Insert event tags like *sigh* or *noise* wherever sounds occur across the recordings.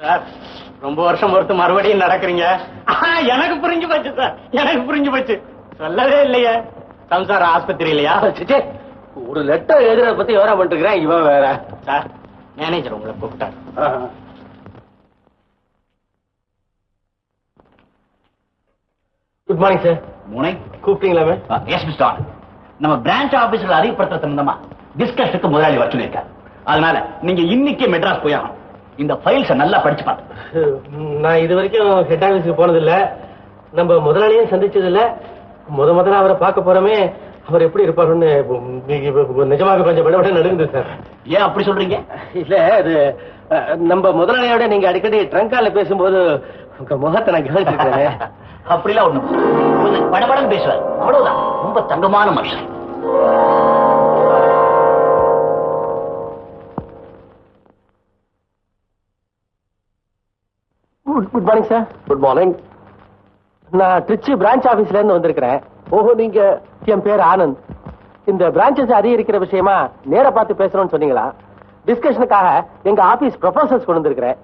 Sir ரொம்ப வருஷம் பொறுத்து மறுபடியும் நடக்கிறீங்க. ஆஹா, எனக்கு புரிஞ்சு போச்சு சார். எனக்கு புரிஞ்சு போச்சு. சொல்லவே இல்லையே. சம்சார ஆஸ்பத்திரி இல்லையா ஒரு லெட்டர் எழுதுறத பத்தி விவரம் பண்ணிருக்கிறேன் இவன் வேற. சார் மேனேஜர் உங்களை கூப்பிட்டாரு. குட் மார்னிங் சார் முனை கூப்பிட்டீங்களா எஸ் மிஸ்டர் நம்ம பிரான்ச் ஆபீஸ்ல அறிவுப்படுத்த சம்பந்தமா டிஸ்கஷனுக்கு முதலாளி வர சொல்லியிருக்காரு. அதனால நீங்க இன்னைக்கு மெட்ராஸ் போய் ஆகணும். இந்த ஃபைல்ஸ நல்லா படிச்சு பாருங்க நான் இது வரைக்கும் ஹெட் ஆபீஸ்க்கு போனது இல்ல நம்ம முதலாளியும் சந்திச்சது இல்ல முத முதல்ல அவரை பார்க்க போறோமே அவர் எப்படி இருப்பாருன்னு நிஜமாக கொஞ்சம் விட விட நடுங்குது சார். ஏன் அப்படி சொல்றீங்க? இல்ல அது நம்ம முதலாளியோட நீங்க அடிக்கடி ட்ரங்கால பேசும்போது உங்க முகத்தை நான் கவனிச்சிருக்கேன். *laughs* அப்படிலாம் ஒண்ணு கொஞ்சம் படபடன்னு பேசுவார். அவ்வளவுதான். ரொம்ப தங்கமான மனுஷன். Good morning sir good morning நான் திருச்சி பிரான்ச் ஆபீஸ்ல இருந்து வந்திருக்கிறேன். ஓஹோ நீங்க என் பேர் ஆனந்த். இந்த பிரான்ச்சஸ் அதிகரிக்கிற விஷயமா நேர பார்த்து பேசணும்னு சொன்னீங்களா? டிஸ்கஷனுக்காக எங்க ஆபீஸ் ப்ரொபோசல்ஸ் கொண்டு வந்திருக்கிறேன்.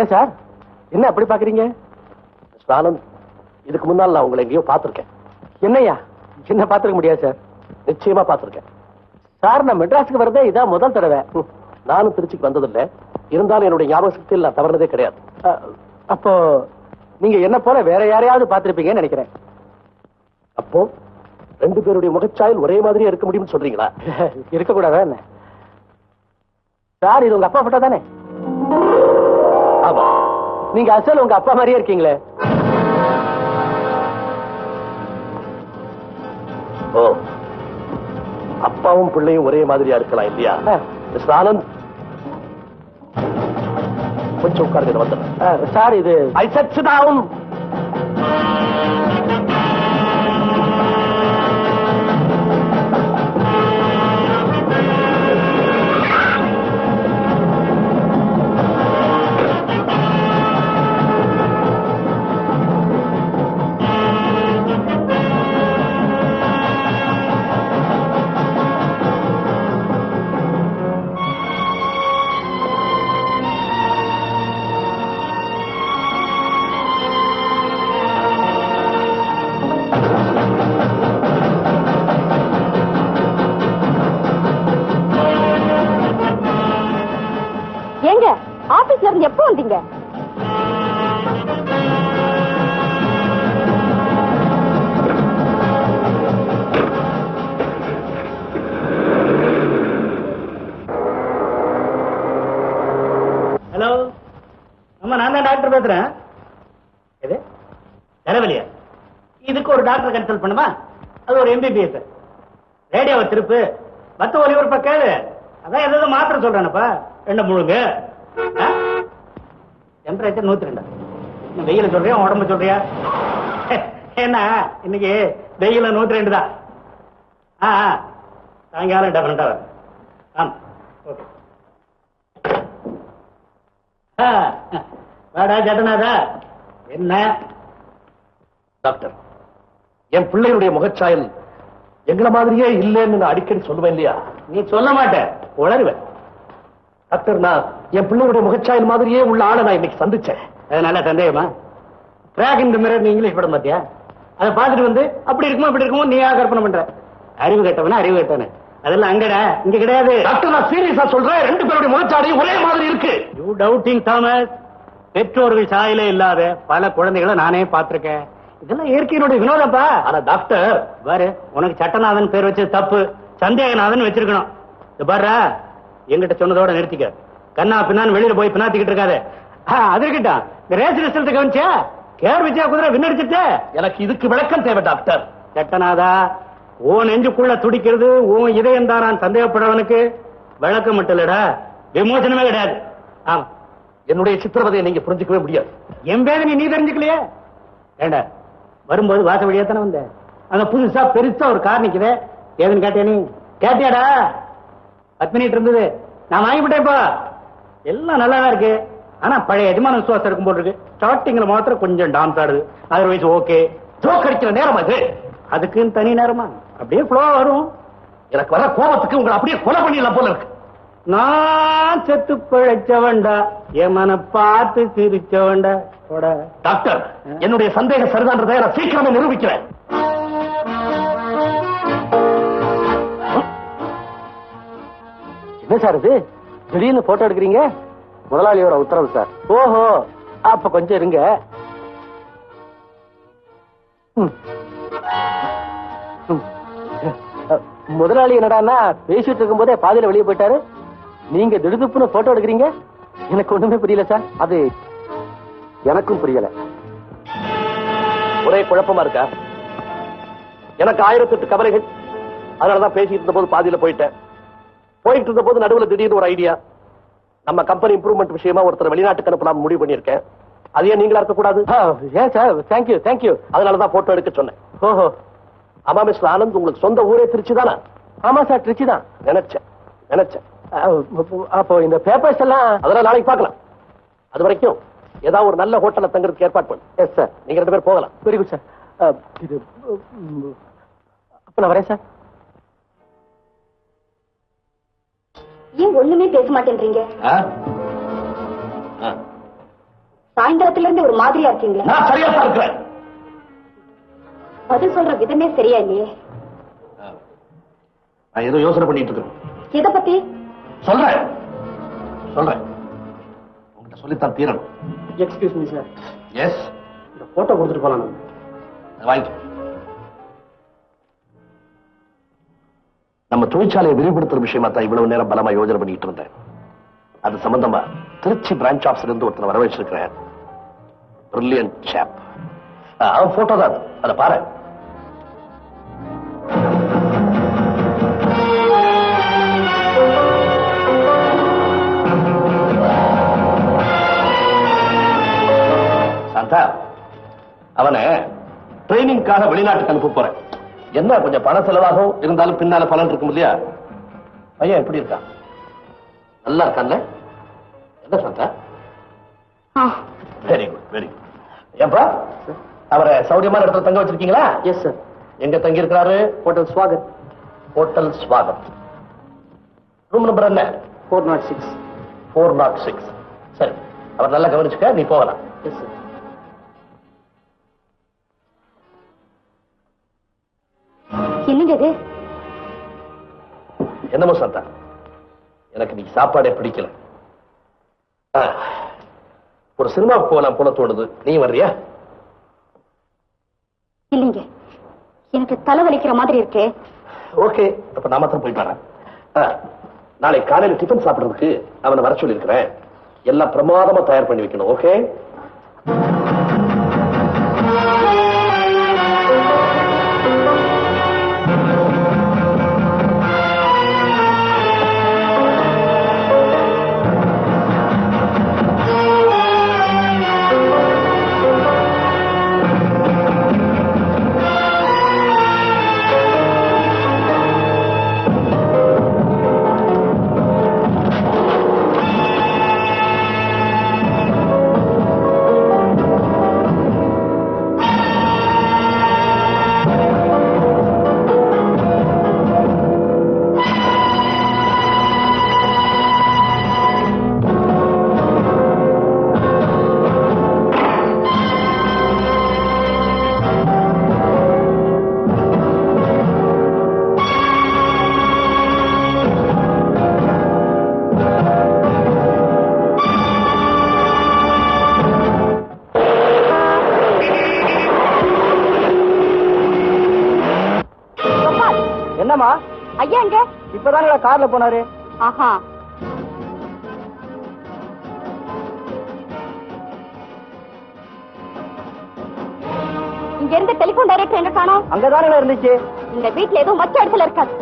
ஏன் சார்? என்ன அப்படி பாக்குறீங்க ஆனந்த் இதுக்கு முன்னால் நான் உங்களை எங்கேயோ பார்த்திருக்கேன். என்னையா? என்ன பார்த்திருக்க முடியாது சார். நிச்சயமா பார்த்திருக்கேன். சார் நான் மெட்ராஸுக்கு வரதே இதான் முதல் தடவை. நானும் திருச்சிக்கு வந்ததில்லை. இருந்தாலும் என்னுடைய ஞாபக சக்தியில் நான் தவறுனதே கிடையாது. அப்போ நீங்க என்ன போல வேற யாரையாவது பார்த்திருப்பீங்கன்னு நினைக்கிறேன். அப்போ ரெண்டு பேருடைய முகச்சாயல் ஒரே மாதிரியே இருக்க முடியும்னு சொல்றீங்களா? *laughs* இருக்க கூடாதா என்ன? சார் இது உங்க அப்பா போட்டோ தானே? ஆமா. நீங்க அசல் உங்க அப்பா மாதிரியே இருக்கீங்களே. அப்பாவும் பிள்ளையும் ஒரே மாதிரியா இருக்கலாம் இல்லையா? மிஸ்டர் ஆனந்த். கொஞ்சம் உட்காருங்க வந்து சார் இது ஐ டாக்டர் பேசுறேன் எது? தலைவலியா? இதுக்கு ஒரு டாக்டர் கன்சல்ட் பண்ணுமா? அது ஒரு எம்பிபிஎஸ் ரேடியோவை திருப்பு. மத்த ஒலிபரப்ப கேளு. அதான் ஏதோ மாத்திரை சொல்றானப்பா. ரெண்டு முழுங்கு. டெம்பரேச்சர் நூத்தி ரெண்டா வெயில சொல்றியா? உடம்பு சொல்றியா? ஏன்னா இன்னைக்கு வெயில நூத்தி ரெண்டு தான். ஆ. சாயங்காலம் டெஃபரெண்டா வரும் ஆமா. ஓகே ஆ, வாடா ஜட்டநாதா என்ன? டாக்டர் என் பிள்ளையுடைய முகச்சாயல் எங்களை மாதிரியே இல்லைன்னு நான் அடிக்கடி சொல்லுவேன் இல்லையா? நீ சொல்ல மாட்ட. உளருவ டாக்டர் நான் என் பிள்ளையுடைய முகச்சாயல் மாதிரியே உள்ள ஆளை நான் இன்னைக்கு சந்திச்சேன். அது நல்ல சந்தேகமா? கிராக் இந்த மிரர் இங்கிலீஷ் படம் பார்த்தியா? அதை பார்த்துட்டு வந்து அப்படி இருக்குமோ அப்படி இருக்குமோ நீ கற்பனை பண்ற? அறிவு கட்டவனா? அறிவு கட்டவனு. அதெல்லாம் அங்கடா இங்க கிடையாது. டாக்டர் நான் சீரியஸா சொல்றேன் ரெண்டு பேருடைய முகச்சாடையும் ஒரே மாதிரி இருக்கு. யூ டவுட்டிங் தாமஸ் பெற்றோர்கள் சாயிலே இல்லாத பல குழந்தைகளை நானே பார்த்திருக்கேன். இதெல்லாம் இயற்கையினுடைய வினோதப்பா ஆனா டாக்டர். பாரு உனக்கு சட்டநாதன் பேர் வச்சது தப்பு. சந்தேகநாதன் வச்சிருக்கணும். இது பாருடா எங்கிட்ட சொன்னதோட நிறுத்திக்க. கண்ணா பின்னான்னு வெளியில போய் பின்னாத்திக்கிட்டு இருக்காத. ஆ, அது இருக்கட்டும். இந்த ரேஸ் ரிசல்ட் கவனிச்சா? கேர் விஜயா குதிரை விண்ணடிச்சிட்டு எனக்கு இதுக்கு விளக்கம் தேவை டாக்டர். சட்டநாதா உன் நெஞ்சுக்குள்ள துடிக்கிறது உன் இதயம் தான் நான் சந்தேகப்படுறவனுக்கு. விளக்கம் மட்டும் இல்லடா. விமோசனமே கிடையாது. ஆமா. என்னுடைய சித்திரவதையை நீங்க புரிஞ்சுக்கவே முடியாது. என் வேதனை நீ தெரிஞ்சுக்கலையே? ஏண்டா வரும்போது வாச வழியா தானே வந்த? அங்க புதுசா பெருசா ஒரு கார் நிக்குதே. ஏதுன்னு கேட்டியா நீ? கேட்டியாடா? பத்து மினிட் இருந்தது. நான் வாங்கிவிட்டேன் இப்போ எல்லாம் நல்லா தான் இருக்கு. ஆனா பழைய எஜமான விசுவாசம் இருக்கும் போல் இருக்கு. ஸ்டார்டிங்ல மாத்திரம் கொஞ்சம் டான்ஸ் ஆடுது. அதர்வைஸ் ஓகே ஜோக் அடிக்கிற நேரம் அது. அதுக்குன்னு தனி நேரமா? அப்படியே ஃப்ளோ வரும். எனக்கு வர கோபத்துக்கு உங்களை அப்படியே கொலை பண்ணிடலாம் போல இருக்கு. நான் செத்து பிழைச்சவன்டா என் மன பார்த்து சிரிச்சவன்டா. டாக்டர் என்னுடைய சந்தேகம் சரிதான்றதை நான் சீக்கிரமே நிரூபிக்கிறேன். என்ன சார் இது? திடீர்னு போட்டோ எடுக்கிறீங்க? முதலாளியோட உத்தரவு சார். ஓஹோ அப்ப கொஞ்சம் இருங்க. முதலாளி என்னடான்னா பேசிட்டு இருக்கும் போதே பாதியில வெளியே போயிட்டாரு. நீங்க திடுதுப்புன்னு போட்டோ எடுக்கிறீங்க? எனக்கு ஒண்ணுமே புரியல சார். அது எனக்கும் புரியல. ஒரே குழப்பமா இருக்கா? எனக்கு ஆயிரத்தெட்டு கவலைகள். அதனாலதான் பேசிட்டு இருந்த போது பாதியில போயிட்டேன். போயிட்டு இருந்த போது நடுவுல திடீர்னு ஒரு ஐடியா நம்ம கம்பெனி இம்ப்ரூவ்மெண்ட் விஷயமா ஒருத்தர் வெளிநாட்டுக்கு அனுப்பலாம் முடிவு பண்ணியிருக்கேன். அது ஏன் நீங்களா இருக்கக்கூடாது? ஏன் sir? Thank you thank you அதனாலதான் போட்டோ எடுக்க சொன்னேன். ஓஹோ. ஆமா மிஸ்டர் ஆனந்த் உங்களுக்கு சொந்த ஊரே திருச்சி தானே ஆமா சார் திருச்சி தான் நினைச்சேன் நினைச்சேன். அப்போ இந்த பேப்பர்ஸ் எல்லாம் அதெல்லாம் நாளைக்கு பார்க்கலாம். அது வரைக்கும் ஏதாவது ஒரு நல்ல ஹோட்டல்ல தங்குறதுக்கு ஏற்பாடு பண்ணு. எஸ் சார் நீங்க ரெண்டு பேரும் போகலாம். வெரி குட் சார் இது அப்ப நான் வரேன் சார் ஏன் ஒண்ணுமே பேச மாட்டேன்றீங்க? சாயந்தரத்துல இருந்து ஒரு மாதிரியா இருக்கீங்களே. நான் சரியா தான் இருக்கிறேன். பதில் சொல்ற விதமே சரியா இல்லையே. நான் ஏதோ யோசனை பண்ணிட்டு இருக்கேன். இத பத்தி? சொல்றேன். சொல்றேன். உங்ககிட்ட சொல்லித்தான் தீரணும். எக்ஸ்கியூஸ் மீ சார் எஸ் இந்த போட்டோ கொடுத்துட்டு போலாம் வாங்கி. நம்ம தொழிற்சாலையை விரிவுபடுத்துற விஷயமா தான் இவ்வளவு நேரம் பலமா யோசனை பண்ணிட்டு இருந்தேன். அது சம்பந்தமா திருச்சி பிரான்ச் ஆஃபீஸ்ல இருந்து ஒருத்தனை வர வச்சிருக்கிறேன் பிரில்லியன்ட் சாப் அவன் போட்டோ தான். அதை பாரு. அவனை ட்ரைனிங்காக வெளிநாட்டுக்கு அனுப்ப போறேன். என்ன கொஞ்சம் பண செலவாகும் இருந்தாலும் பின்னால பலன் இருக்கும் இல்லையா? பையன் எப்படி இருக்கான்? நல்லா இருக்கான்ல? என்ன Shantha? Very good very good ஏன்பா அவரை சௌரியமான இடத்துல தங்க வச்சிருக்கீங்களா? எஸ் சார் எங்க தங்கி இருக்கிறாரு hotel Swagat hotel Swagat room number என்ன? Four naught six four naught six சரி அவர் நல்லா கவனிச்சுக்க நீ போகலாம். எஸ் சார் என்னமோ சந்தா எனக்கு நீ சாப்பாடே பிடிக்கல. ஒரு சினிமாவுக்கு போகலாம் போல தோணுது. நீ வர்றியா? இல்லைங்க. எனக்கு தலை வலிக்கிற மாதிரி இருக்கே. ஓகே அப்ப நான் மாத்திரம் போயிட்டு வரேன். நாளைக்கு காலையில டிஃபன் சாப்பிடுறதுக்கு அவனை வர சொல்லியிருக்கிறேன். எல்லாம் பிரமாதமா தயார் பண்ணி வைக்கணும் ஓகே? என்னம்மா ஐயா எங்க இப்பதானே கார்ல போனாரு. ஆஹா. இங்க இருந்து டெலிபோன் டைரக்டர் எங்க காணோம்? அங்கதானே இருந்துச்சு. இந்த வீட்ல ஏதோ மச்ச இடத்துல இருக்காது.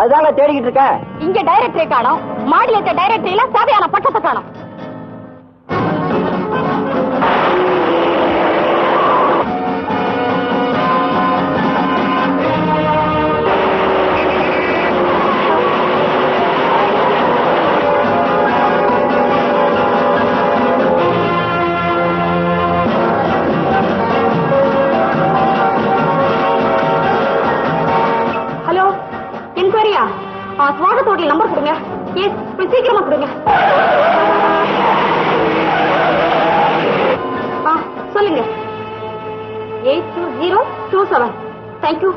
அதுதாங்க தேடிக்கிட்டு இருக்கேன். இங்க டைரக்டரை காணும். மாடியில் இருக்க டைரக்டரியில தேவையான பட்டத்தை காணும். Two zero two seven thank you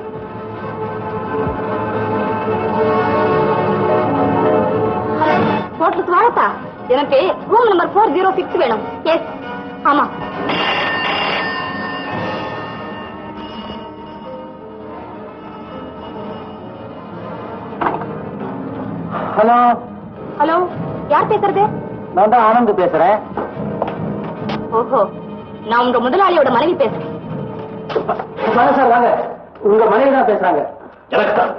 hotel சுவாகத்தா எனக்கு room number four zero six வேணும். எஸ் ஆமா. ஹலோ. ஹலோ யார் பேசுறது? நான் தான் ஆனந்த் பேசுறேன். ஓஹோ நான் உங்க முதலாளியோட மனைவி பேசுறேன். வாங்க சார் வாங்க. உங்க மனைவி தான் பேசுறாங்க. எனக்கு தான்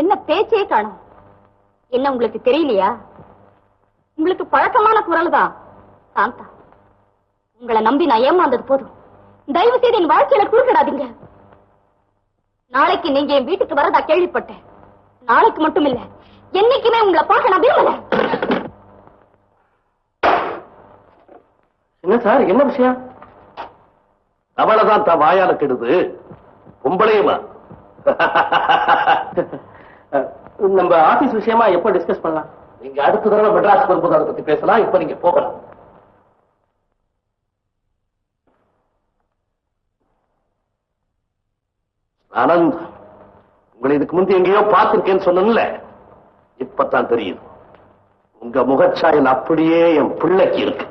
என்ன பேச்சே காணும்? என்ன உங்களுக்கு தெரியலையா? உங்களுக்கு பழக்கமான குரல் தான் சாந்தா உங்களை நம்பி நான் ஏமாந்தது போதும். தயவு செய்து என் வாழ்க்கையில குறுக்கிடாதீங்க. நாளைக்கு நீங்க என் வீட்டுக்கு வரதா கேள்விப்பட்டேன். நாளைக்கு மட்டும் இல்ல என்னைக்குமே உங்களை பார்க்க நான் விரும்பல. என்ன சார் என்ன விஷயம்? அவளைதான் தான் வாயால கெடுது. பொம்பளையுமா *laughs* நம்ம ஆபீஸ் விஷயமா எப்போ டிஸ்கஸ் பண்ணலாம்? நீங்க அடுத்த தடவை மெட்ராஸ் வரும்போது அதை பத்தி பேசலாம் இப்ப நீங்க போகலாம். ஆனந்த் உங்களை இதுக்கு முந்தி எங்கேயோ பார்த்திருக்கேன்னு சொன்னேன்ல இப்பதான் தெரியுது. உங்க முகச்சாயல் அப்படியே என் பிள்ளைக்கு இருக்கு.